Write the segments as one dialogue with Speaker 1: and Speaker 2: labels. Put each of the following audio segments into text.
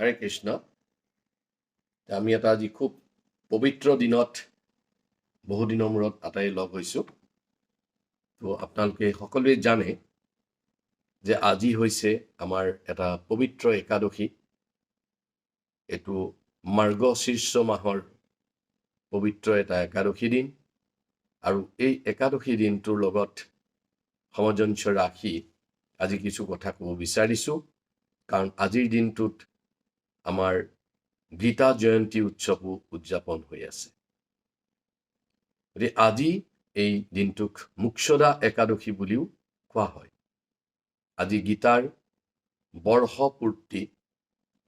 Speaker 1: হৰে কৃষ্ণ। আমি এটা আজি খুব পবিত্ৰ দিনত, বহুদিনৰ মূৰত আটাই লগ হৈছোঁ। তো আপোনালোকে সকলোৱে জানে যে আজি হৈছে আমাৰ এটা পবিত্ৰ একাদশী। এইটো মাৰ্গ শীৰ্ষ মাহৰ পবিত্ৰ এটা একাদশী দিন। আৰু এই একাদশী দিনটোৰ লগত সামঞ্জস্য ৰাখি আজি কিছু কথা ক'ব বিচাৰিছোঁ। কাৰণ আজিৰ দিনটোত আমাৰ গীতা জয়ন্তী উৎসৱো উদযাপন হৈ আছে। গতিকে আজি এই দিনটোক মোক্ষদা একাদশী বুলিও কোৱা হয়। আজি গীতাৰ বৰ্ষপূৰ্তি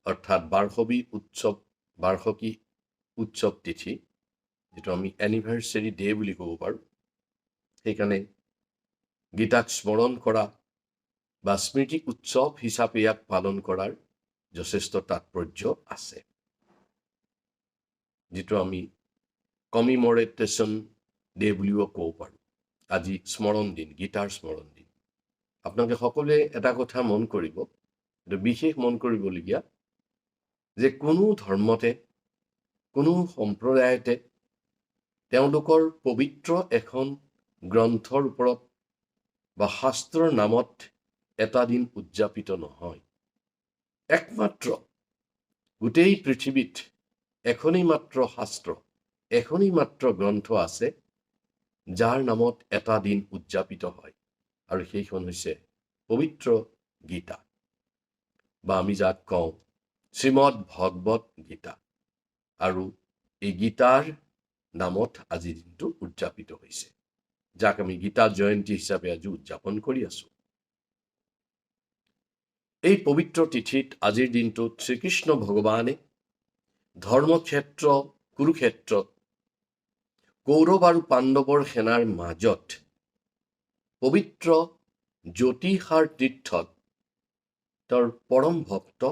Speaker 1: অৰ্থাৎ বাৰ্ষৱী উৎসৱ বাৰ্ষিকী উৎসৱ তিথি যিটো আমি এনিভাৰ্চেৰী ডে বুলি ক'ব পাৰোঁ সেইকাৰণে গীতাক স্মৰণ কৰা বা স্মৃতি উৎসৱ হিচাপে ইয়াক পালন কৰাৰ যথেষ্ট তাৎপৰ্য আছে যিটো আমি কমিমৰেটেশ্যন ডে বুলিও ক'ব পাৰোঁ আজি স্মৰণ দিন গীতাৰ স্মৰণ দিন আপোনালোকে সকলোৱে এটা কথা মন কৰিব এইটো বিশেষ মন কৰিবলগীয়া যে কোনো ধৰ্মতে কোনো সম্প্ৰদায়তে তেওঁলোকৰ পবিত্ৰ এখন গ্ৰন্থৰ ওপৰত বা শাস্ত্ৰৰ নামত এটা দিন উদযাপিত নহয়। একমাত্ৰ গোটেই পৃথিৱীত এখনেই মাত্ৰ শাস্ত্ৰ, এখনেই মাত্ৰ গ্ৰন্থ আছে, যাৰ নামত এটা দিন উদযাপিত হয়, আৰু সেইখন হৈছে পবিত্ৰ গীতা। বা আমি যাক কওঁ শ্ৰীমদ ভগৱত গীতা। আৰু এই গীতাৰ নামত আজিৰ দিনটো উদযাপিত হৈছে, যাক আমি গীতা জয়ন্তী হিচাপে আজি উদযাপন কৰি আছো। এই পবিত্ৰ তিথিত আজিৰ দিনটোত শ্ৰীকৃষ্ণ ভগৱানে ধৰ্মক্ষেত্ৰ কুৰুক্ষেত্ৰত কৌৰৱ আৰু পাণ্ডৱৰ সেনাৰ মাজত পবিত্ৰ জ্যোতিষাৰ তীৰ্থত তেওঁৰ পৰম ভক্ত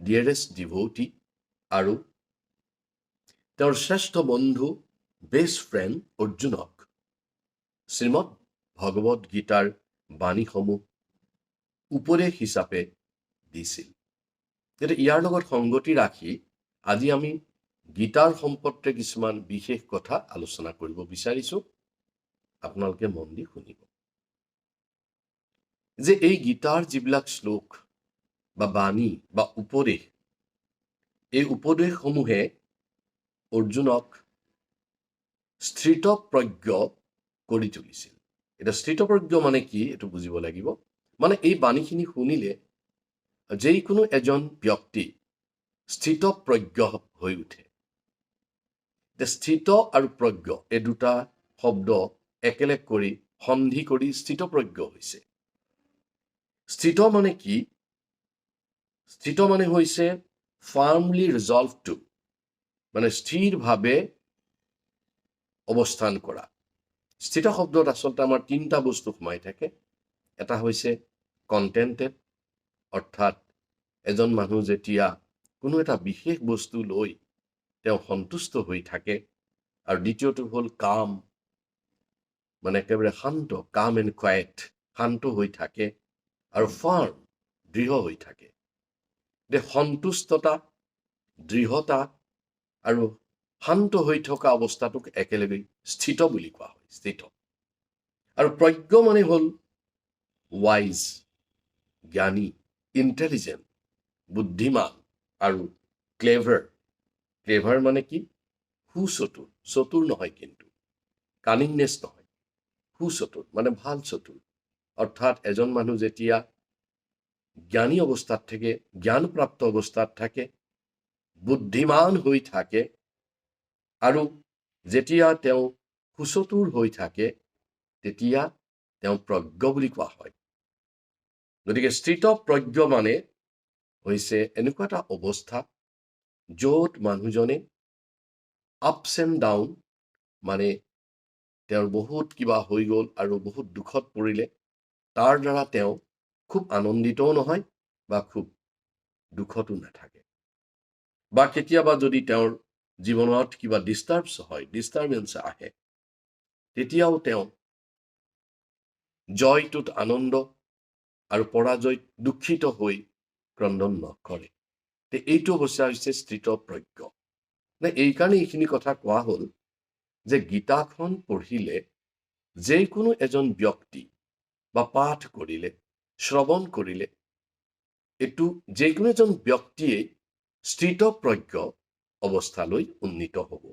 Speaker 1: ডিয়েৰেষ্ট ডিভৌটি আৰু তেওঁৰ শ্ৰেষ্ঠ বন্ধু বেষ্ট ফ্ৰেণ্ড অৰ্জুনক শ্ৰীমদ ভগৱত গীতাৰ বাণীসমূহ উপদেশ হিচাপে দিছিল গতিকে ইয়াৰ লগত সংগতি ৰাখি আজি আমি গীতাৰ সম্পৰ্কে কিছুমান বিশেষ কথা আলোচনা কৰিব বিচাৰিছোঁ, আপোনালোকে মন দি শুনিব। যে এই গীতাৰ যিবিলাক শ্লোক বা বাণী বা উপদেশ, এই উপদেশসমূহে অৰ্জুনক স্থিতপ্ৰজ্ঞ কৰি তুলিছিল। এতিয়া স্থিতপ্ৰজ্ঞ মানে কি? এইটো বুজিব লাগিব। মানে এই বাণীখিনি শুনিলে যিকোনো এজন ব্যক্তি স্থিতপ্ৰজ্ঞ হৈ উঠে। স্থিত আৰু প্ৰজ্ঞ এই দুটা শব্দ একেলগ কৰি, সন্ধি কৰি স্থিতপ্ৰজ্ঞ হৈছে। স্থিত মানে কি? স্থিত মানে হৈছে ফাৰ্মলি ৰিজল্ভ টু মানে স্থিৰভাৱে অৱস্থান কৰা। স্থিত শব্দত আচলতে আমাৰ তিনিটা বস্তু সোমাই থাকে। এটা হৈছে কণ্টেণ্টেড অৰ্থাৎ এজন মানুহ যেতিয়া কোনো এটা বিশেষ বস্তু লৈ তেওঁ সন্তুষ্ট হৈ থাকে আৰু দ্বিতীয়টো হ'ল কাম মানে একেবাৰে শান্ত কাম এণ্ড কুৱাইট শান্ত হৈ থাকে আৰু ফাৰ্ম দৃঢ় হৈ থাকে। যে সন্তুষ্টতা, দৃঢ়তা আৰু শান্ত হৈ থকা অৱস্থাটোক একেলগে স্থিত বুলি কোৱা হয়, স্থিত। আৰু প্ৰজ্ঞ মানে হ'ল ৱাইজ জ্ঞানী ইণ্টেলিজেণ্ট বুদ্ধিমান আৰু ক্লেভাৰ ক্লেভাৰ মানে কি? সুচতুৰ চতুৰ নহয় কিন্তু। কানিংনেছ নহয়। সুচতুৰ মানে ভালো চতুৰ অৰ্থাৎ এজন মানুহ যেতিয়া জ্ঞানী অৱস্থাত থাকে, জ্ঞানপ্ৰাপ্ত অৱস্থাত থাকে, বুদ্ধিমান হৈ থাকে, আৰু যেতিয়া তেওঁ সুচতুৰ হৈ থাকে, তেতিয়া তেওঁ প্ৰজ্ঞ বুলি কোৱা হয়। গতিকে স্থিত প্ৰজ্ঞ মানে হৈছে এনেকুৱা এটা অৱস্থা য'ত মানুহজনে আপছ এণ্ড ডাউন মানে তেওঁৰ বহুত কিবা হৈ গ'ল আৰু বহুত দুখত পৰিলে তাৰ দ্বাৰা তেওঁ খুব আনন্দিতও নহয় বা খুব দুখতো নাথাকে। বা কেতিয়াবা যদি তেওঁৰ জীৱনত কিবা ডিষ্টাৰ্বছ হয় ডিষ্টাৰ্বেঞ্চ আহে তেতিয়াও তেওঁ জয়টোত আনন্দ আৰু পৰাজয়ত দুখিত হৈ ক্ৰদন নকৰে। তে এইটো অৱশ্যে হৈছে স্থিতপ্ৰজ্ঞ নে এইকাৰণে এইখিনি কথা কোৱা হ'ল যে গীতাখন পঢ়িলে যিকোনো এজন ব্যক্তি বা পাঠ কৰিলে, শ্ৰৱণ কৰিলে, এইটো যিকোনো এজন ব্যক্তিয়ে স্থিতপ্ৰজ্ঞ অৱস্থালৈ উন্নীত হ'ব।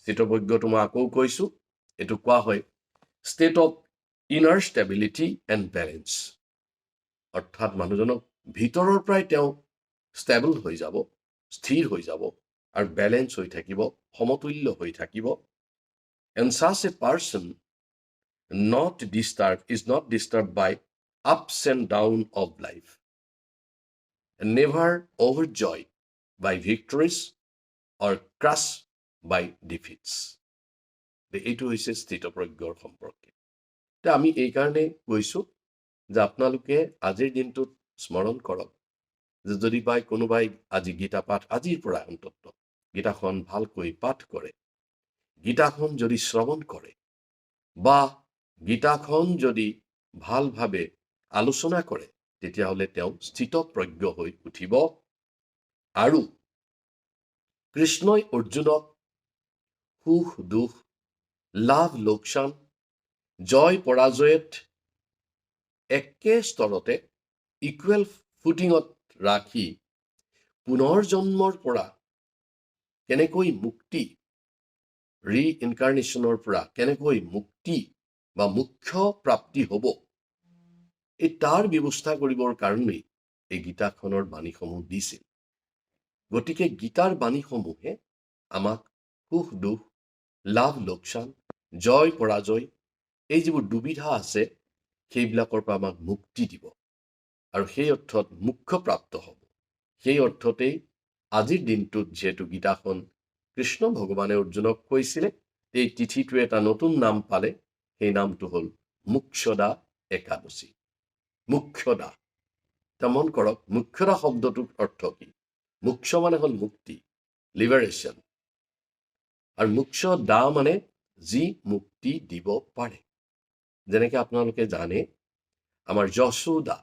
Speaker 1: স্থিতপ্ৰজ্ঞটো মই আকৌ কৈছোঁ, এইটো কোৱা হয় state of inner stability and balance অৰ্থাৎ মানুহজনক ভিতৰৰ পৰাই তেওঁ ষ্টেবল হৈ যাব, স্থিৰ হৈ যাব আৰু বেলেঞ্চ হৈ থাকিব, সমতুল্য হৈ থাকিব। And such a person not disturb is not disturb by ups and downs of life never over joy by victories or crash by defeats এইটো হৈছে স্থিতপ্ৰজ্ঞৰ সম্পৰ্কে। আমি এইকাৰণে কৈছোঁ যে আপোনালোকে আজিৰ দিনটোত স্মৰণ কৰক। যে যদি বাই কোনোবাই আজি গীতা পাঠ আজিৰ পৰা অন্তত, গীতাখন ভালকৈ পাঠ কৰে। গীতাখন যদি শ্ৰৱণ কৰে বা গীতাখন যদি ভালভাৱে আলোচনা কৰে, তেতিয়াহ'লে তেওঁ স্থিতপ্ৰজ্ঞ হৈ উঠিব। আৰু কৃষ্ণই অৰ্জুনক সুখ দুখ, লাভ, লোকচান, জয়, পৰাজয়ত একে স্তৰতে ইকুৱেল ফুটিঙত ৰাখি পুনৰ জন্মৰ পৰা কেনেকৈ মুক্তি ৰি ইনকাৰ্নেশ্যনৰ পৰা কেনেকৈ মুক্তি বা মুখ্য প্ৰাপ্তি হ'ব, এই তাৰ ব্যৱস্থা কৰিবৰ কাৰণেই এই গীতাখনৰ বাণীসমূহ দিছিল। গতিকে গীতাৰ বাণীসমূহে আমাক সুখ, দুখ, লাভ, লোকচান, জয়, পৰাজয়, এই যিবোৰ দুবিধা আছে সেইবিলাকৰ পৰা আমাক মুক্তি দিব। আৰু সেই অৰ্থত মুখ্য প্ৰাপ্ত হ'ব। সেই অৰ্থতেই আজিৰ দিনটোত যিহেতু গীতাখন কৃষ্ণ ভগৱানে অৰ্জুনক কৈছিলে, এই তিথিটোৱে এটা নতুন নাম পালে। সেই নামটো হ'ল মুক্ষদা একাদশী। মুখ্যদা। এতিয়া মন কৰক, মুখ্যদা শব্দটোৰ অৰ্থ কি? মুখ্য মানে হ'ল মুক্তি লিবাৰেশ্যন আৰু মুখ্য দা মানে যি মুক্তি দিব পাৰে। যেনেকে আপোনালোকে জানে আমাৰ যশোদা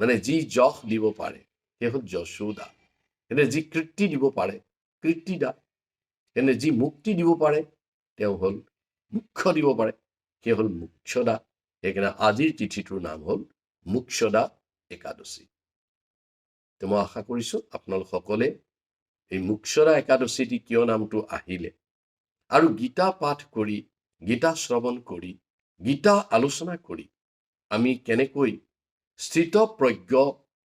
Speaker 1: মানে যি যশ দিব পাৰে সেই হ'ল যশোদা, এনে যি কীৰ্তি দিব পাৰে কীৰ্তিদা এনে যি মুক্তি দিব পাৰে তেওঁ হ'ল মুখ্য দিব পাৰে সেই হ'ল মুক্ষদা সেইকাৰণে আজিৰ তিথিটোৰ নাম হ'ল মুক্ষদা একাদশী। তো মই আশা কৰিছোঁ আপোনালোক সকলে এই মুক্ষদা একাদশীটি কিয় নামটো আহিলে। আৰু গীতা পাঠ কৰি, গীতা শ্ৰৱণ কৰি গীতা আলোচনা কৰি আমি কেনেকৈ স্থিতপ্ৰজ্ঞ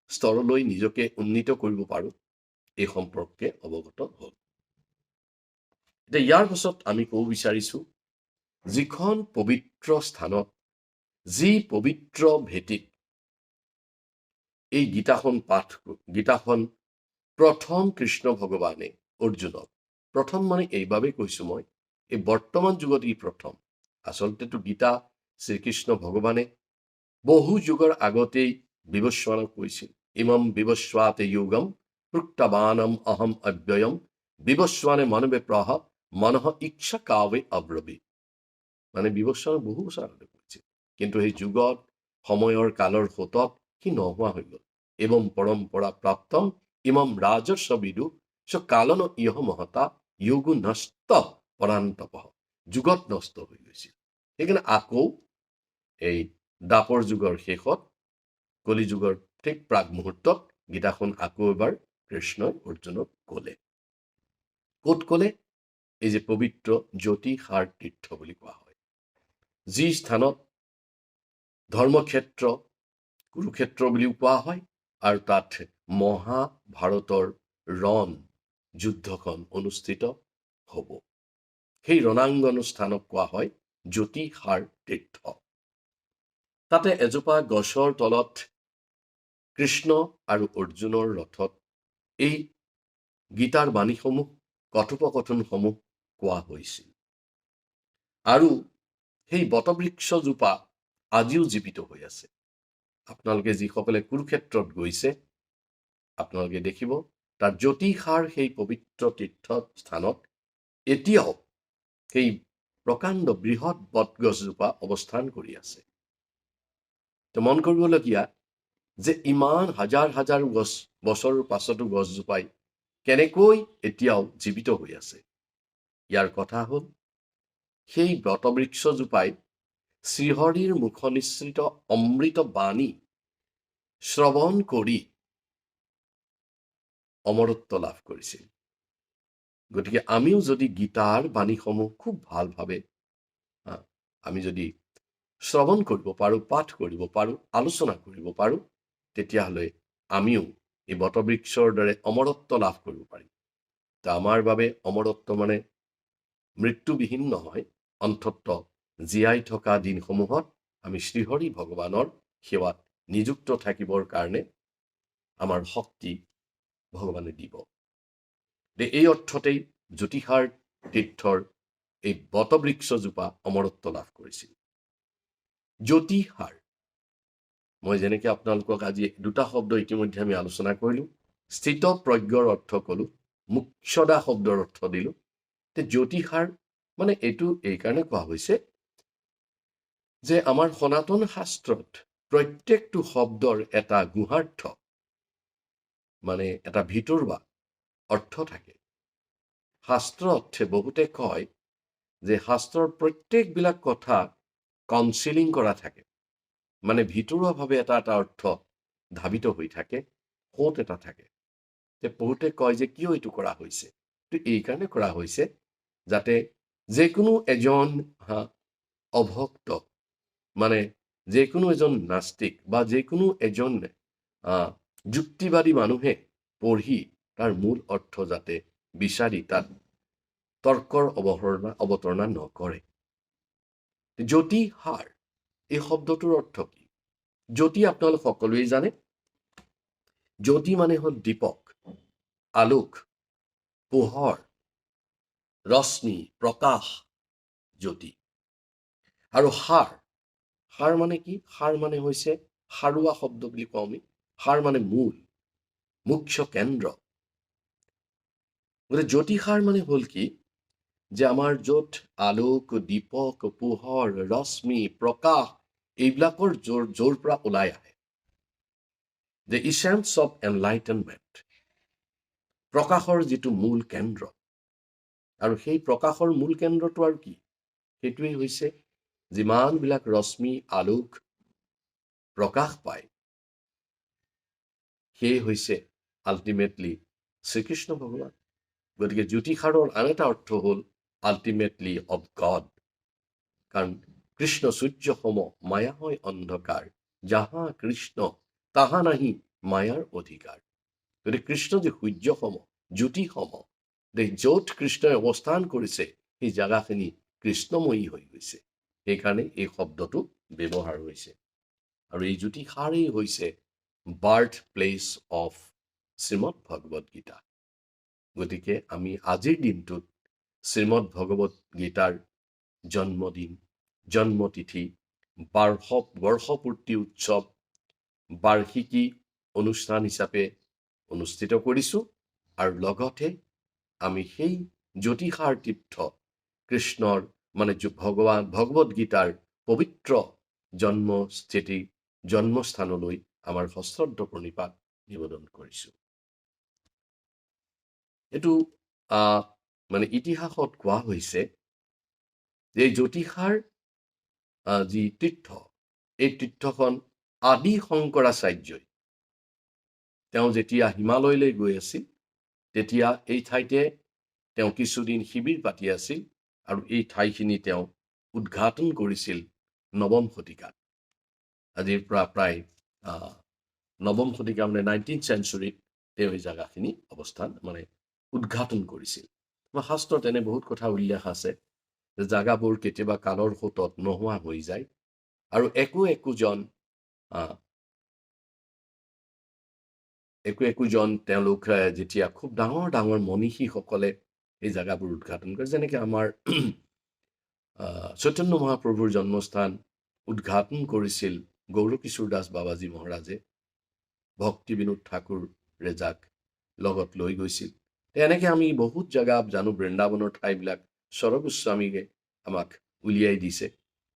Speaker 1: স্তৰলৈ নিজকে উন্নীত কৰিব পাৰোঁ এই সম্পৰ্কে অৱগত হ'ল এতিয়া ইয়াৰ পাছত আমি ক'ব বিচাৰিছোঁ যিখন পবিত্ৰ স্থানত যি পবিত্ৰ ভেটিত এই গীতাখন পাঠ গীতাখন প্ৰথম কৃষ্ণ ভগৱানে অৰ্জুনক প্ৰথম মানে এইবাবেই কৈছোঁ মই এই বৰ্তমান যুগত ই প্ৰথম। আচলতেতো গীতা শ্ৰীকৃষ্ণ ভগৱানে বহু যুগৰ আগতেই বিবস্বানক কৈছিল ইমম বিবস্বাতে যুগম প্ৰত্যাবানম অহম অব্যয়ম বিবস্বানে মনবে প্ৰহ মনহ ইচ্ছা কাৱে অব্ৰবী মানে বিবস্বানে বহু বছৰ আগতে কৈছিল কিন্তু সেই যুগত, সময়ৰ কালৰ সোঁতত সি নোহোৱা হৈ গ'ল। এবং পৰম্পৰা প্ৰাপ্তম, ইমম ৰাজস্ব বিদু চ কালন ইহ মহতা, য়োগু নষ্ট পৰান্তপ যুগত নষ্ট হৈ গৈছিল। সেইকাৰণে আকৌ এই দাপৰ যুগৰ শেষত কলি যুগৰ ঠিক প্ৰাগ মুহূৰ্তত গীতাখন আকৌ এবাৰ কৃষ্ণই অৰ্জুনক ক'লে। ক'ত ক'লে? এই যে পবিত্ৰ জ্যোতি সাৰ তীৰ্থ বুলি কোৱা হয়। যি স্থানত ধৰ্মক্ষেত্ৰ কুৰুক্ষেত্ৰ বুলিও কোৱা হয় আৰু তাত মহাভাৰতৰ ৰণ যুদ্ধখন অনুষ্ঠিত হ'ব। সেই ৰণাংগন স্থানক কোৱা হয় জ্যোতিষাৰ তীৰ্থ তাতে এজোপা গছৰ তলত কৃষ্ণ আৰু অৰ্জুনৰ ৰথত এই গীতাৰ বাণীসমূহ, কথোপকথনসমূহ কোৱা হৈছিল। আৰু সেই বটবৃক্ষজোপা আজিও জীৱিত হৈ আছে। আপোনালোকে যিসকলে কুৰুক্ষেত্ৰত গৈছে, আপোনালোকে দেখিব, তাৰ জ্যোতিষাৰ সেই পবিত্ৰ তীৰ্থ স্থানত এতিয়াও সেই প্ৰকাণ্ড বৃহৎ বটগছজোপা অৱস্থান কৰি আছে। তো মন কৰিবলগীয়া যে ইমান হাজাৰ হাজাৰ গছ, বছৰৰ পাছতো গছজোপাই কেনেকৈ এতিয়াও জীৱিত হৈ আছে। ইয়াৰ কথা হ'ল, সেই বটবৃক্ষজোপাই শ্ৰীহৰিৰ মুখনিসৃত অমৃত বাণী শ্ৰৱণ কৰি অমৰত্ব লাভ কৰিছিল। গতিকে আমিও যদি গীতাৰ বাণীসমূহ খুব ভালভাৱে আমি যদি শ্ৰৱণ কৰিব পাৰোঁ, পাঠ কৰিব পাৰোঁ, আলোচনা কৰিব পাৰোঁ, তেতিয়াহ'লে আমিও এই বটবৃক্ষৰ দৰে অমৰত্ব লাভ কৰিব পাৰিম। ত আমাৰ বাবে অমৰত্ব মানে মৃত্যুবিহীন নহয়, অন্তত জীয়াই থকা দিনসমূহত আমি শ্ৰীহৰি ভগৱানৰ সেৱাত নিযুক্ত থাকিবৰ কাৰণে আমাৰ শক্তি ভগৱানে দিব। এই অৰ্থতেই জ্যোতিষাৰ তীৰ্থৰ এই বটবৃক্ষজোপা অমৰত্ব লাভ কৰিছিল। জ্যোতিষাৰ। মই যেনেকে আপোনালোকক আজি দুটা শব্দ ইতিমধ্যে আমি আলোচনা কৰিলো, স্থিত প্ৰজ্ঞৰ অৰ্থ কলো মুক্ষদা শব্দৰ অৰ্থ দিলো, তে জ্যোতিষাৰ মানে এইটো এইকাৰণে কোৱা হৈছে যে আমাৰ সনাতন শাস্ত্ৰত প্ৰত্যেকটো শব্দৰ এটা গুহাৰ্থ মানে এটা ভিতৰুৱা অৰ্থ থাকে। শাস্ত্ৰ অৰ্থে বহুতে কয় যে শাস্ত্ৰৰ প্ৰত্যেকবিলাক কথা কাউন্সিলিং কৰা থাকে। মানে ভিতৰুৱাভাৱে এটা এটা অৰ্থ ধাবিত হৈ থাকে, সোঁত এটা থাকে। তে বহুতে কয় যে কিয় এইটো কৰা হৈছে? তো এইকাৰণে কৰা হৈছে যাতে যিকোনো এজন অভক্ত মানে যিকোনো এজন নাস্তিক বা যিকোনো এজন যুক্তিবাদী মানুহে পঢ়ি তাৰ মূল অৰ্থ যাতে বিচাৰি তাত তৰ্কৰ অৱতৰণা অৱতৰণা নকৰে। জ্যোতিষাৰ এই শব্দটোৰ অৰ্থ কি? জ্যোতি আপোনালোক সকলোৱে জানে? জ্যোতি মানে হ'ল দীপক, আলোক, পোহৰ, ৰশ্মি, প্ৰকাশ, জ্যোতি। আৰু সাৰ সাৰ মানে কি? সাৰ মানে হৈছে সাৰুৱা শব্দ বুলি কওঁ আমি। সাৰ মানে মূল, মুখ্য কেন্দ্ৰ। গতিকে জ্যোতিষাৰ মানে হ'ল কি? যে আমাৰ য'ত আলোক দীপক পোহৰ ৰশ্মি প্ৰকাশ এইবিলাকৰ য'ৰ য'ৰ পৰা ওলাই আহে। দ্য ইচেন্স অফ এনলাইটেনমেণ্ট প্ৰকাশৰ যিটো মূল কেন্দ্ৰ। আৰু সেই প্ৰকাশৰ মূল কেন্দ্ৰটো আৰু কি? সেইটোৱেই হৈছে যিমানবিলাক ৰশ্মি আলোক প্ৰকাশ পায় সেয়ে হৈছে আল্টিমেটলি শ্ৰীকৃষ্ণ ভগৱান। গতিকে জ্যোতিষাৰৰ আন এটা অৰ্থ হ'ল আল্টিমেটলি অফ গড কাৰণ কৃষ্ণ সূৰ্য সম মায়া হয় অন্ধকাৰ যাহা কৃষ্ণ, তাহা নাহি মায়াৰ অধিকাৰ গতিকে কৃষ্ণ যে সূৰ্য সম জ্যোতি য'ত কৃষ্ণই অৱস্থান কৰিছে সেই জাগাখিনি কৃষ্ণময়ী হৈ গৈছে। সেইকাৰণে এই শব্দটো ব্যৱহাৰ হৈছে আৰু এই জ্যোতিষাৰেই হৈছে birth place of Shrimat Bhagavad Gita. গতিকে আমি আজিৰ দিনটোত শ্ৰীমদ ভগৱত গীতাৰ জন্মদিন, জন্মতিথি, বাৰ্ষ, বৰ্ষপূৰ্তি উৎসৱ, বাৰ্ষিকী অনুষ্ঠান হিচাপে অনুষ্ঠিত কৰিছোঁ আৰু লগতে আমি সেই জ্যোতিষাৰ তীৰ্থ কৃষ্ণৰ মানে ভগৱান, ভগৱত গীতাৰ পবিত্ৰ জন্মস্থিতি, জন্মস্থানলৈ আমাৰ সশ্ৰদ্ধ প্ৰণিপাত নিবেদন কৰিছোঁ। এইটো মানে ইতিহাসত কোৱা হৈছে যে জ্যোতিষাৰ যি তীৰ্থ এই তীৰ্থখন আদি শংকৰাচাৰ্যই তেওঁ যেতিয়া হিমালয়লৈ গৈ আছিল তেতিয়া এই ঠাইতে তেওঁ কিছুদিন শিবিৰ পাতি আছিল আৰু এই ঠাইখিনি তেওঁ উদ্ঘাটন কৰিছিল নৱম শতিকাত। আজিৰ পৰা প্ৰায় নৱম শতিকা মানে নাইনটিন চেঞ্চুৰীত তেওঁ এই জেগাখিনি অৱস্থান মানে উদ্ঘাটন কৰিছিল। আমাৰ শাস্ত্ৰত এনে বহুত কথা উল্লেখ আছে যে জাগাবোৰ কেতিয়াবা কালৰ সোঁতত নোহোৱা হৈ যায় আৰু একো একোজন একো একোজন তেওঁলোক যেতিয়া খুব ডাঙৰ ডাঙৰ মনীষীসকলে এই জেগাবোৰ উদ্ঘাটন কৰে যেনেকে আমাৰ চৈতন্য মহাপ্ৰভুৰ জন্মস্থান উদ্ঘাটন কৰিছিল গৌৰকিশোৰ দাস বাবাজী মহাৰাজে। ভক্তি বিনোদ ঠাকুৰে যাক লগত লৈ গৈছিল। এনেকে আমি বহুত জেগা জানো বৃন্দাবনৰ ঠাইবিলাক স্বৰগোস্বামীয়ে আমাক উলিয়াই দিছে।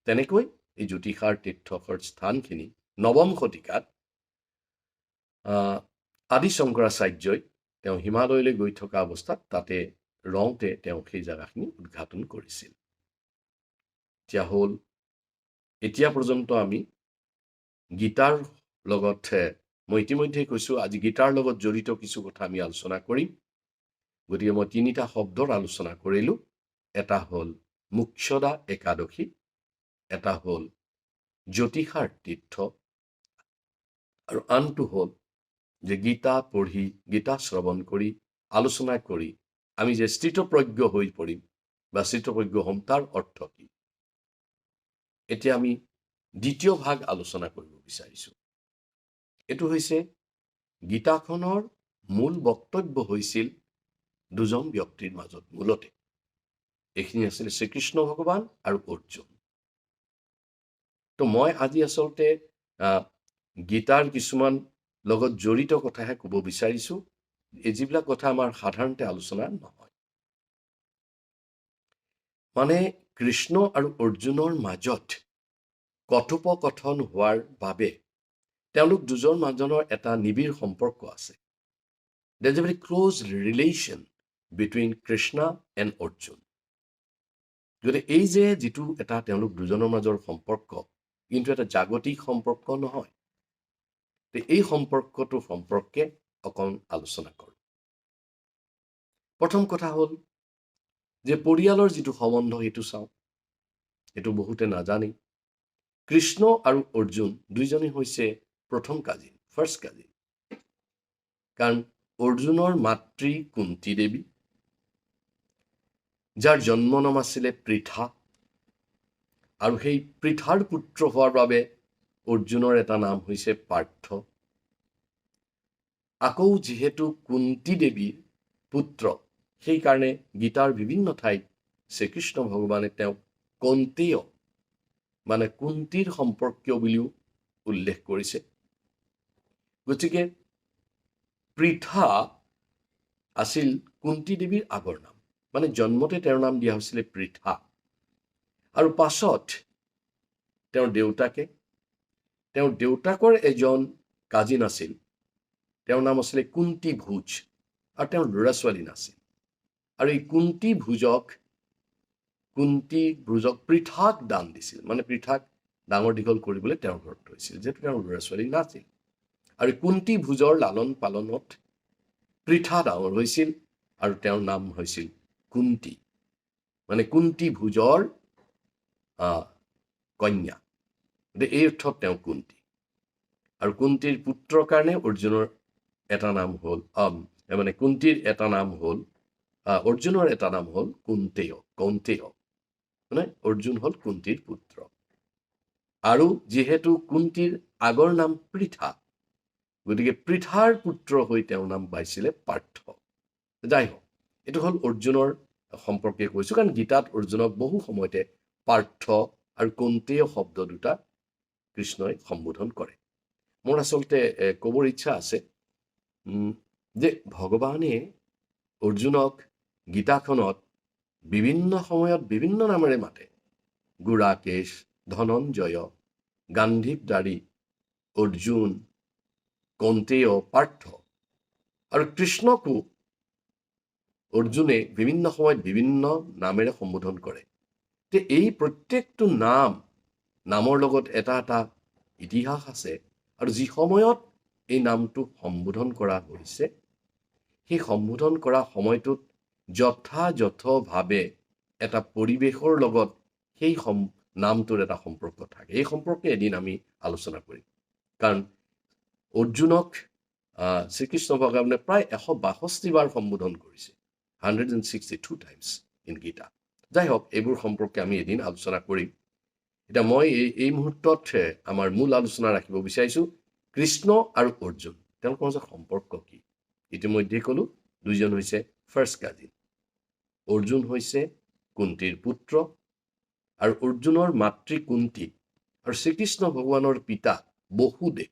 Speaker 1: তেনেকৈ এই জ্যোতিষাৰ তীৰ্থকৰ স্থানখিনি নৱম শতিকাত আদি শংকৰাচাৰ্যই তেওঁ হিমালয়লৈ গৈ থকা অৱস্থাত তাতে ৰওঁতে তেওঁ সেই জেগাখিনি উদঘাটন কৰিছিল। এতিয়া হ'ল এতিয়া পৰ্যন্ত আমি গীতাৰ লগত মই ইতিমধ্যে কৈছোঁ আজি গীতাৰ লগত জড়িত কিছু কথা আমি আলোচনা কৰিম। গতিকে মই তিনিটা শব্দৰ আলোচনা কৰিলোঁ। এটা হ'ল মুখ্যদা একাদশী, এটা হ'ল জ্যোতিষাৰ তীৰ্থ, আৰু আনটো হ'ল যে গীতা পঢ়ি, গীতা শ্ৰৱণ কৰি, আলোচনা কৰি আমি যে স্থিতপ্ৰজ্ঞ হৈ পৰিম, বা স্থিতপ্ৰজ্ঞ হ'ম, তাৰ অৰ্থ কি? এতিয়া আমি দ্বিতীয় ভাগ আলোচনা কৰিব বিচাৰিছোঁ। এইটো হৈছে গীতাখনৰ মূল বক্তব্য হৈছিল দুজন ব্যক্তিৰ মাজত মূলতে। এইখিনি আছিল শ্ৰীকৃষ্ণ ভগৱান আৰু অৰ্জুন। তো মই আজি আচলতে গীতাৰ কিছুমান লগত জড়িত কথাহে ক'ব বিচাৰিছোঁ। এই যিবিলাক কথা আমাৰ সাধাৰণতে আলোচনা নহয়। মানে কৃষ্ণ আৰু অৰ্জুনৰ মাজত কথোপকথন হোৱাৰ বাবে তেওঁলোক দুজন মাজনৰ এটা নিবিড় সম্পৰ্ক আছে। There is a very close relation between Krishna and Arjun গতিকে এই যে যিটো এটা তেওঁলোক দুজনৰ মাজৰ সম্পৰ্ক কিন্তু এটা জাগতিক সম্পৰ্ক নহয় এই সম্পৰ্কটো সম্পৰ্কে অকণ আলোচনা কৰোঁ। প্ৰথম কথা হ'ল যে পৰিয়ালৰ যিটো সম্বন্ধ সেইটো চাওঁ সেইটো বহুতে নাজানেই। কৃষ্ণ আৰু অৰ্জুন দুইজনেই হৈছে প্ৰথম কাজিন ফাৰ্ষ্ট কাজিন। কাৰণ অৰ্জুনৰ মাতৃ কুন্তী দেৱী যাৰ জন্ম নাম আছিলে পৃথা। আৰু সেই পৃথাৰ পুত্ৰ হোৱাৰ বাবে অৰ্জুনৰ এটা নাম হৈছে পাৰ্থ। আকৌ যিহেতু কুন্তী দেৱীৰ পুত্ৰ, সেইকাৰণে গীতাৰ বিভিন্ন ঠাইত শ্ৰীকৃষ্ণ ভগৱানে তেওঁক কন্তেয় মানে কুন্তীৰ সম্পৰ্কীয় বুলিও উল্লেখ কৰিছে। গতিকে পৃথা আছিল কুন্তী দেৱীৰ আগৰ নাম। মানে জন্মতে তেওঁৰ নাম দিয়া হৈছিলে পৃথা। আৰু পাছত তেওঁৰ দেউতাকে, তেওঁৰ দেউতাকৰ এজন কাজিন আছিল। তেওঁৰ নাম আছিলে কুন্তী ভোজ আৰু তেওঁৰ ল'ৰা ছোৱালী নাছিল। আৰু এই কুন্তী ভোজক কুন্তী ভোজক পৃথাক দান দিছিল। মানে পৃথাক ডাঙৰ দীঘল কৰিবলৈ তেওঁৰ ঘৰত থৈছিল, যিহেতু তেওঁৰ ল'ৰা ছোৱালী নাছিল। আৰু কুন্তী ভোজৰ লালন পালনত পৃথা ডাঙৰ হৈছিল আৰু তেওঁৰ নাম হৈছিল কুন্তী। মানে কুন্তী ভোজৰ কন্যা। গতিকে এই অৰ্থত তেওঁ কুন্তী। আৰু কুন্তীৰ পুত্ৰৰ কাৰণে অৰ্জুনৰ এটা নাম হ'ল মানে কুন্তীৰ এটা নাম হ'ল অৰ্জুনৰ এটা নাম হ'ল কুন্তেয় কৌন্তেয়। মানে অৰ্জুন হ'ল কুন্তীৰ পুত্ৰ। আৰু যিহেতু কুন্তীৰ আগৰ নাম পৃথা গতিকে পৃথাৰ পুত্ৰ হৈ তেওঁৰ নাম পাইছিলে পাৰ্থ। যাই হওক। এইটো হ'ল অৰ্জুনৰ সম্পৰ্কে কৈছোঁ। কাৰণ গীতাত অৰ্জুনক বহু সময়তে পাৰ্থ আৰু কন্তেয় শব্দ দুটা কৃষ্ণই সম্বোধন কৰে। মোৰ আচলতে ক'বৰ ইচ্ছা আছে যে ভগৱানে অৰ্জুনক গীতাখনত বিভিন্ন সময়ত বিভিন্ন নামেৰে মাতে। গুড়াকেশ, ধনঞ্জয়, গান্ধীপদাৰী, অৰ্জুন, কন্তেয়, পাৰ্থ। আৰু কৃষ্ণকো অৰ্জুনে বিভিন্ন সময়ত বিভিন্ন নামেৰে সম্বোধন কৰে। তে এই প্ৰত্যেকটো নাম নামৰ লগত এটা এটা ইতিহাস আছে আৰু যি সময়ত এই নামটো সম্বোধন কৰা হৈছে সেই সম্বোধন কৰা সময়টোত যথাযথভাৱে এটা পৰিৱেশৰ লগত সেই সম নামটোৰ এটা সম্পৰ্ক থাকে। এই সম্পৰ্কে এদিন আমি আলোচনা কৰিম। কাৰণ অৰ্জুনক শ্ৰীকৃষ্ণ ভগৱানে প্ৰায় এশ বাষষ্ঠি বাৰ সম্বোধন কৰিছে। Hundred and sixty two times in Gita যাই হওক এইবোৰ সম্পৰ্কে আমি এদিন আলোচনা কৰিম। এতিয়া মই এই এই মুহূৰ্তত আমাৰ মূল আলোচনা ৰাখিব বিচাৰিছোঁ কৃষ্ণ আৰু অৰ্জুন। তেওঁলোকৰ মাজত সম্পৰ্ক কি? ইতিমধ্যে ক'লোঁ দুইজন হৈছে ফাৰ্ষ্ট কাজিন অৰ্জুন হৈছে কুন্তীৰ পুত্ৰ আৰু অৰ্জুনৰ মাতৃ কুন্তী আৰু শ্ৰীকৃষ্ণ ভগৱানৰ পিতা বসুদেৱ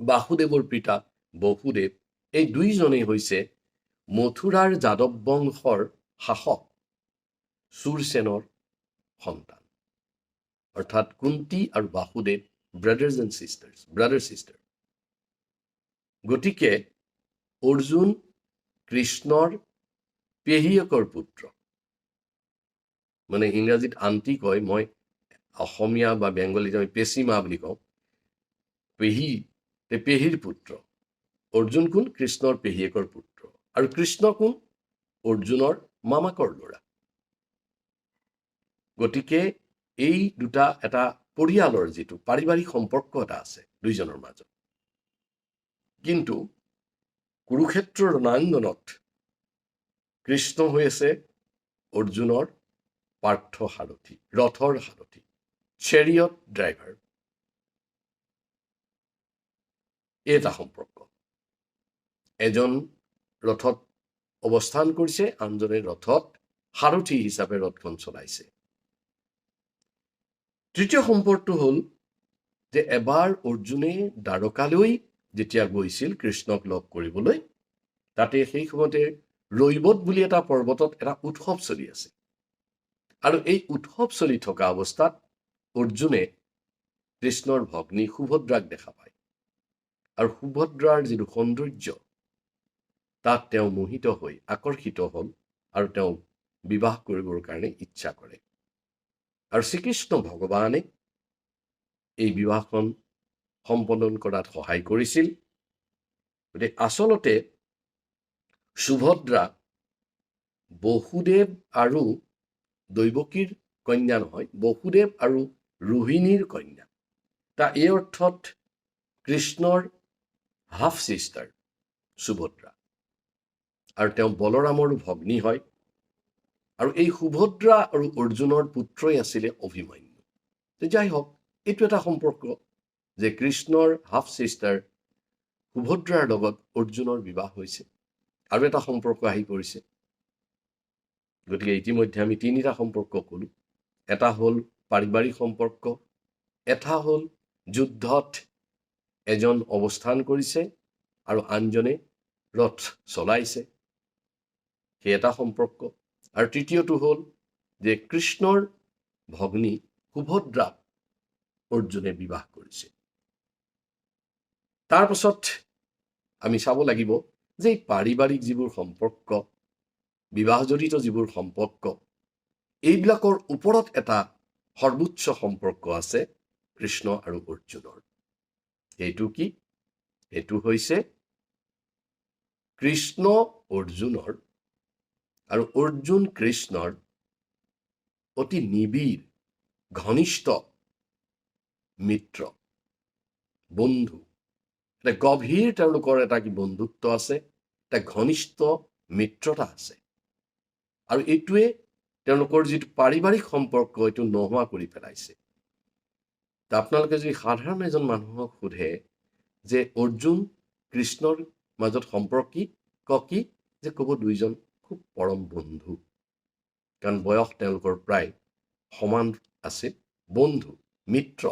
Speaker 1: বাসুদেৱৰ পিতা বসুদেৱ এই দুইজনেই হৈছে মথুৰাৰ যাদৱ বংশৰ শাসক চুৰসেনৰ সন্তান। অৰ্থাৎ কুন্তী আৰু Vasudev brothers and sisters brother sister গতিকে অৰ্জুন কৃষ্ণৰ পেহীয়েকৰ পুত্ৰ। মানে ইংৰাজীত আন্টি কয়, মই অসমীয়া বা বেংগলীত আমি পেচিমা বুলি কওঁ। পেহী পেহীৰ পুত্ৰ। অৰ্জুন কোন? কৃষ্ণৰ পেহীয়েকৰ পুত্ৰ। আৰু কৃষ্ণ কোন? অৰ্জুনৰ মামাকৰ ল'ৰা গতিকে এই দুটা এটা পৰিয়ালৰ যিটো পাৰিবাৰিক সম্পৰ্ক এটা আছে দুইজনৰ মাজত। কিন্তু কুৰুক্ষেত্ৰৰ ৰণাংগনত কৃষ্ণ হৈ আছে অৰ্জুনৰ পাৰ্থ সাৰথী, ৰথৰ সাৰথী চেৰিয়ট ড্ৰাইভাৰ এটা সম্পৰ্ক। এজন ৰথত অৱস্থান কৰিছে আনজনে ৰথত সাৰথী হিচাপে ৰথখন চলাইছে। তৃতীয় সম্পৰ্কটো হ'ল যে এবাৰ অৰ্জুনে দ্বাৰকালৈ যেতিয়া গৈছিল কৃষ্ণক লগ কৰিবলৈ তাতে সেই সময়তে ৰৈবত বুলি এটা পৰ্বতত এটা উৎসৱ চলি আছে। আৰু এই উৎসৱ চলি থকা অৱস্থাত অৰ্জুনে কৃষ্ণৰ ভগ্নী সুভদ্ৰাক দেখা পায়। আৰু সুভদ্ৰাৰ যিটো সৌন্দৰ্য তাত তেওঁ মোহিত হৈ আকৰ্ষিত হ'ল আৰু তেওঁ বিবাহ কৰিবৰ কাৰণে ইচ্ছা কৰে। আৰু শ্ৰীকৃষ্ণ ভগৱানে এই বিবাহখন সম্পাদন কৰাত সহায় কৰিছিল। গতিকে আচলতে সুভদ্ৰা বসুদেৱ আৰু দৈৱকীৰ কন্যা নহয়, বসুদেৱ আৰু ৰোহিণীৰ কন্যা। তা এই অৰ্থত কৃষ্ণৰ হাফ ছিষ্টাৰ সুভদ্ৰা। আৰু তেওঁ বলৰামৰ ভগ্নী হয়। আৰু এই সুভদ্ৰা আৰু অৰ্জুনৰ পুত্ৰই আছিলে অভিমন্যু। যাই হওক এইটো এটা সম্পৰ্ক যে কৃষ্ণৰ হাফ ছিষ্টাৰ সুভদ্ৰাৰ লগত অৰ্জুনৰ বিবাহ হৈছে আৰু এটা সম্পৰ্ক আহি পৰিছে। গতিকে ইতিমধ্যে আমি তিনিটা সম্পৰ্ক ক'লো। এটা হ'ল পাৰিবাৰিক সম্পৰ্ক এটা হ'ল যুদ্ধত এজন অৱস্থান কৰিছে আৰু আনজনে ৰথ চলাইছে। সেই এটা সম্পৰ্ক। আৰু তৃতীয়টো হ'ল যে কৃষ্ণৰ ভগ্নী সুভদ্ৰাক অৰ্জুনে বিবাহ কৰিছে। তাৰপাছত আমি চাব লাগিব যে এই পাৰিবাৰিক যিবোৰ সম্পৰ্ক, বিবাহজনিত যিবোৰ সম্পৰ্ক, এইবিলাকৰ ওপৰত এটা সৰ্বোচ্চ সম্পৰ্ক আছে কৃষ্ণ আৰু অৰ্জুনৰ। সেইটো কি? সেইটো হৈছে কৃষ্ণ অৰ্জুনৰ আৰু অৰ্জুন কৃষ্ণৰ অতি নিবিড়, ঘনিষ্ঠ মিত্ৰ বন্ধু। এটা গভীৰ তেওঁলোকৰ এটা কি বন্ধুত্ব আছে, এটা ঘনিষ্ঠ মিত্ৰতা আছে। আৰু এইটোৱে তেওঁলোকৰ যিটো পাৰিবাৰিক সম্পৰ্ক, এইটো নোহোৱা কৰি পেলাইছে। আপোনালোকে যদি সাধাৰণ এজন মানুহক সোধে যে, অৰ্জুন কৃষ্ণৰ মাজত সম্পৰ্ক ক কি? যে, ক'ব দুইজন খুব পৰম বন্ধু। কাৰণ বয়স তেওঁলোকৰ প্ৰায় সমান আছে। বন্ধু মিত্ৰ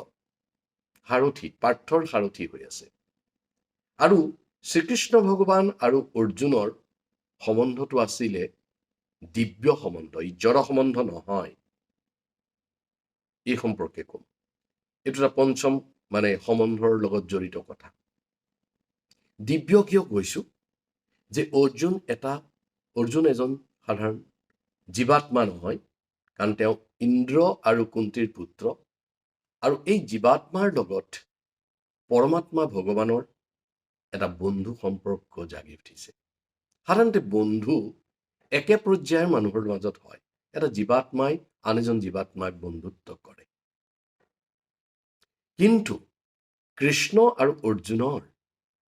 Speaker 1: সাৰথি পাৰ্থৰ সাৰথি হৈ আছে। আৰু শ্ৰীকৃষ্ণ ভগৱান আৰু অৰ্জুনৰ সম্বন্ধটো আছিলে দিব্য সম্বন্ধ। ই জড় সম্বন্ধ নহয়। এই সম্পৰ্কে ক'ম। এইটো এটা পঞ্চম মানে সম্বন্ধৰ লগত জড়িত কথা। দিব্য কিয় কৈছো? যে অৰ্জুন এটা অৰ্জুন এজন সাধাৰণ জীৱাত্মা নহয়, কাৰণ তেওঁ ইন্দ্ৰ আৰু কুন্তীৰ পুত্ৰ। আৰু এই জীৱাত্মাৰ লগত পৰমাত্মা ভগৱানৰ এটা বন্ধু সম্পৰ্ক জাগি উঠিছে। সাধাৰণতে বন্ধু একে পৰ্যায়ৰ মানুহৰ মাজত হয়। এটা জীৱাত্মাই আন এজন জীৱাত্মাক বন্ধুত্ব কৰে। কিন্তু কৃষ্ণ আৰু অৰ্জুনৰ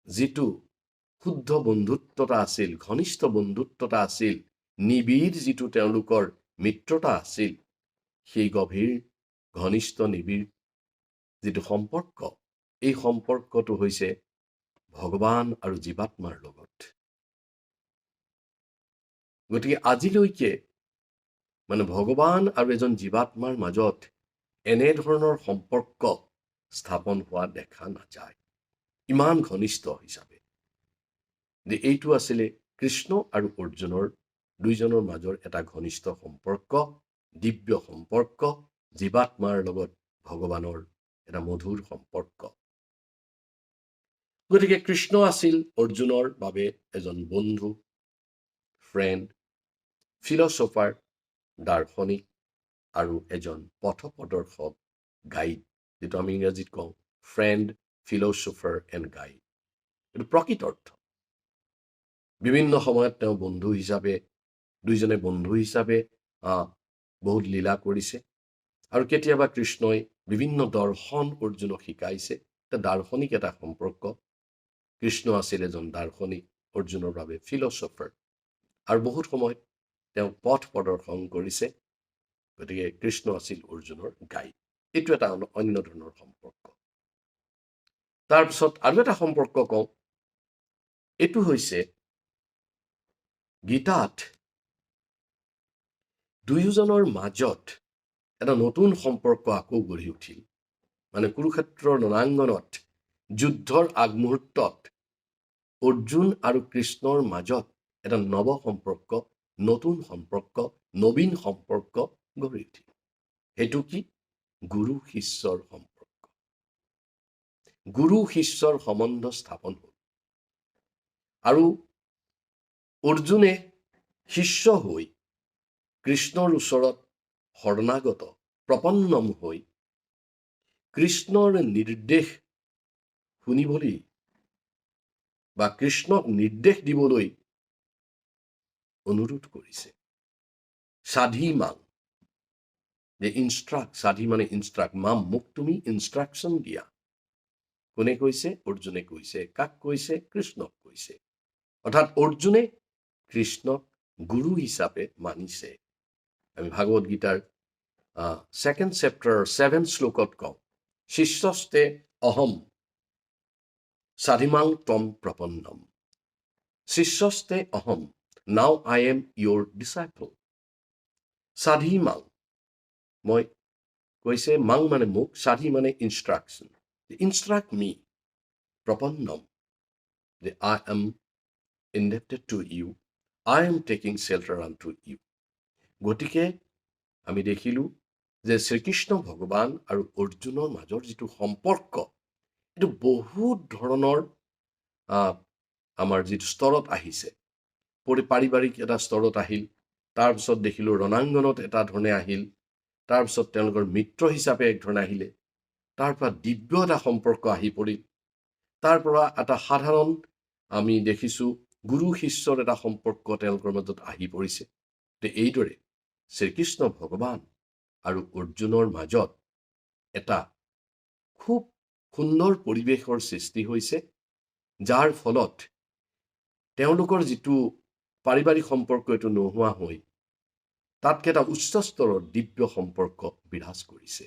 Speaker 1: যিটো শুদ্ধ বন্ধুত্বতা আছিল, ঘনিষ্ঠ বন্ধুত্বতা আছিল, নিবিড় যিটো তেওঁলোকৰ মিত্ৰতা আছিল, সেই গভীৰ, ঘনিষ্ঠ নিবিড় যিটো সম্পৰ্ক, এই সম্পৰ্কটো হৈছে ভগৱান আৰু জীৱাত্মাৰ লগত। গতিকে আজিলৈকে মানে ভগৱান আৰু এজন জীৱাত্মাৰ মাজত এনেধৰণৰ সম্পৰ্ক স্থাপন হোৱা দেখা নাযায়। ইমান ঘনিষ্ঠ হিচাপে। যে এইটো আছিলে কৃষ্ণ আৰু অৰ্জুনৰ দুইজনৰ মাজৰ এটা ঘনিষ্ঠ সম্পৰ্ক দিব্য সম্পৰ্ক জীৱাত্মাৰ লগত ভগৱানৰ এটা মধুৰ সম্পৰ্ক। গতিকে কৃষ্ণ আছিল অৰ্জুনৰ বাবে এজন বন্ধু ফ্ৰেণ্ড ফিলচফাৰ দাৰ্শনিক আৰু এজন পথ প্ৰদৰ্শক গাইড যিটো আমি ইংৰাজীত কওঁ ফ্ৰেণ্ড ফিলচফাৰ এণ্ড গাইড এইটো প্ৰকৃত অৰ্থ। বিভিন্ন সময়ত তেওঁ বন্ধু হিচাপে দুইজনে বন্ধু হিচাপে বহুত লীলা কৰিছে। আৰু কেতিয়াবা কৃষ্ণই বিভিন্ন দৰ্শন অৰ্জুনক শিকাইছে। এটা দাৰ্শনিক এটা সম্পৰ্ক। কৃষ্ণ আছিল এজন দাৰ্শনিক অৰ্জুনৰ বাবে ফিলচফাৰ। আৰু বহুত সময়ত তেওঁ পথ প্ৰদৰ্শন কৰিছে। গতিকে কৃষ্ণ আছিল অৰ্জুনৰ গাইড। এইটো এটা অন্য ধৰণৰ সম্পৰ্ক। তাৰপিছত আৰু এটা সম্পৰ্ক কওঁ। এইটো হৈছে গীতাত। দুয়োজনৰ মাজত এটা নতুন সম্পৰ্ক আকৌ গঢ়ি উঠিল। মানে কুৰুক্ষেত্ৰৰ ৰণাংগনত যুদ্ধৰ আগমুহূৰ্তত অৰ্জুন আৰু কৃষ্ণৰ মাজত এটা নৱ সম্পৰ্ক নতুন সম্পৰ্ক নবীন সম্পৰ্ক গঢ়ি উঠিল। সেইটো কি? গুৰু শিষ্যৰ সম্পৰ্ক। গুৰু শিষ্যৰ সম্বন্ধ স্থাপন হ'ল। আৰু অৰ্জুনে শিষ্য হৈ, কৃষ্ণৰ ওচৰত শৰণাগত, প্ৰপন্নম হৈ, কৃষ্ণৰ নিৰ্দেশ শুনিবলৈ বা কৃষ্ণক নিৰ্দেশ দিবলৈ অনুৰোধ কৰিছে। সাধি মাং যে ইনষ্ট্ৰাক্ট সাধি মানে ইনষ্ট্ৰাক্ট মাম, মোক তুমি ইনষ্ট্ৰাকশ্যন দিয়া। কোনে কৈছে? অৰ্জুনে কৈছে, কাক কৈছে? কৃষ্ণক কৈছে। অৰ্থাৎ অৰ্জুনে কৃষ্ণক গুৰু হিচাপে মানিছে। আমি ভাগৱত গীতাৰ ছেকেণ্ড চেপ্টাৰ ছেভেন শ্লোকত কওঁ, শিষ্যস্তে অহম সাধিমাং তম প্ৰপন্নম। শিষ্যস্তে অহম now I am your disciple সাধি মাং মই কৈছে মাং মানে মোক, সাধি মানে instruction instruct me প্ৰপন্নম। I am indebted to you I am taking shelter unto you গতিকে আমি দেখিলোঁ যে শ্ৰীকৃষ্ণ ভগৱান আৰু অৰ্জুনৰ মাজৰ যিটো সম্পৰ্ক, এইটো বহুত ধৰণৰ আমাৰ যিটো স্তৰত আহিছে। পৰি, পাৰিবাৰিক এটা স্তৰত আহিল তাৰপিছত দেখিলোঁ ৰণাংগনত এটা ধৰণে আহিল তাৰপিছত তেওঁলোকৰ মিত্ৰ হিচাপে এক ধৰণে আহিলে। তাৰ পৰা দিব্য এটা সম্পৰ্ক আহি পৰিল। তাৰ পৰা এটা সাধাৰণ আমি দেখিছোঁ গুৰু শিষ্যৰ এটা সম্পৰ্ক তেওঁলোকৰ মাজত আহি পৰিছে। এইদৰে শ্ৰীকৃষ্ণ ভগৱান আৰু অৰ্জুনৰ মাজত এটা খুব সুন্দৰ পৰিৱেশৰ সৃষ্টি হৈছে যাৰ ফলত তেওঁলোকৰ যিটো পাৰিবাৰিক সম্পৰ্ক এইটো নোহোৱা হৈ তাতকৈ এটা উচ্চ স্তৰৰ দিব্য সম্পৰ্ক বিৰাজ কৰিছে।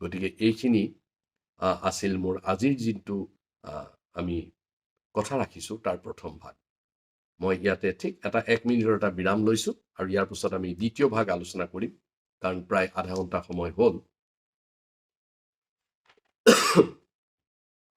Speaker 1: গতিকে এইখিনি আছিল মোৰ আজিৰ যিটো আমি কথা ৰাখিছোঁ তাৰ প্ৰথম ভাগ। মই ইয়াতে ঠিক এটা এক মিনিটৰ এটা বিৰাম লৈছোঁ আৰু ইয়াৰ পিছত আমি দ্বিতীয় ভাগ আলোচনা কৰিম কাৰণ প্ৰায় আধা ঘণ্টা সময় হ'ল।